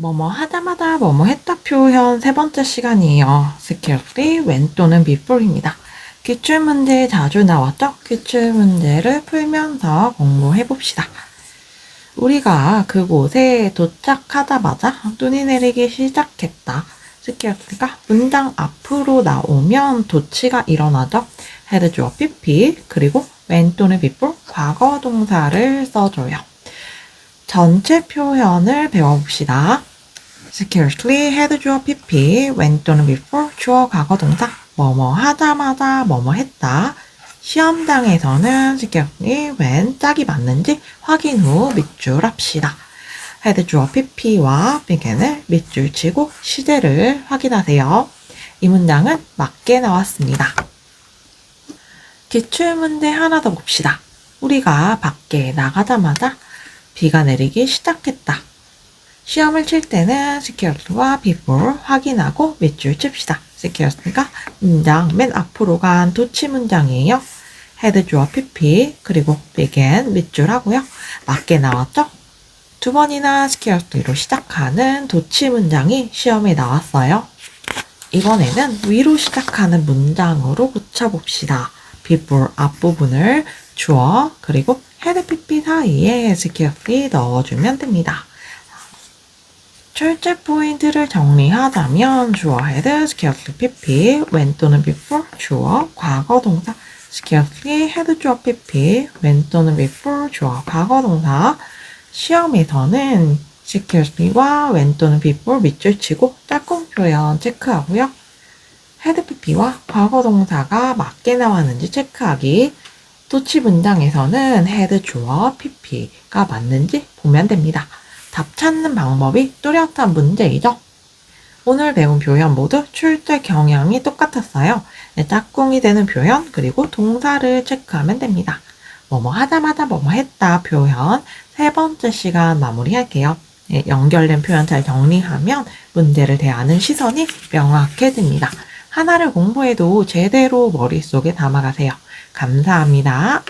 뭐뭐 하다마다 뭐뭐 했다 표현 세 번째 시간이에요. 스킬프리 when 또는 before입니다. 기출문제 자주 나왔죠? 기출문제를 풀면서 공부해 봅시다. 우리가 그곳에 도착하자마자 눈이 내리기 시작했다. 스킬프리가 문장 앞으로 나오면 도치가 일어나죠? 헤드 주어 PP 그리고 when 또는 before 과거 동사를 써줘요. 전체 표현을 배워봅시다. Scarcely had 주어 pp, when 또는 before 주어 과거 동사, 뭐뭐 하자마자 뭐뭐 했다. 시험장에서는 scarcely when 짝이 맞는지 확인 후 밑줄 합시다. had 주어 pp와 begin을 밑줄 치고 시제를 확인하세요. 이 문장은 맞게 나왔습니다. 기출문제 하나 더 봅시다. 우리가 밖에 나가자마자 비가 내리기 시작했다. 시험을 칠 때는 scarcely와 before 확인하고 밑줄 칩시다. scarcely가 문장 맨 앞으로 간 도치 문장이에요. had 주어 pp 그리고 began 밑줄 하고요. 맞게 나왔죠? 두 번이나 scarcely로 시작하는 도치 문장이 시험에 나왔어요. 이번에는 위로 시작하는 문장으로 고쳐봅시다. before 앞부분을 주어 그리고 헤드 pp 사이에 scarcely 넣어주면 됩니다. 출제 포인트를 정리하자면 주어 헤드 scarcely pp when 또는 before 주어 과거 동사 scarcely 헤드 주어 pp when 또는 before 주어 과거 동사 시험에서는 scarcely와 when 또는 before 밑줄 치고 짝꿍 표현 체크하고요. 헤드 pp와 과거 동사가 맞게 나왔는지 체크하기 도치 문장에서는 헤드 주어 pp가 맞는지 보면 됩니다. 답 찾는 방법이 뚜렷한 문제이죠. 오늘 배운 표현 모두 출제 경향이 똑같았어요. 네, 짝꿍이 되는 표현 그리고 동사를 체크하면 됩니다. 뭐뭐 하자마자 뭐뭐 했다 표현 세 번째 시간 마무리할게요. 네, 연결된 표현 잘 정리하면 문제를 대하는 시선이 명확해집니다. 하나를 공부해도 제대로 머릿속에 담아가세요. 감사합니다.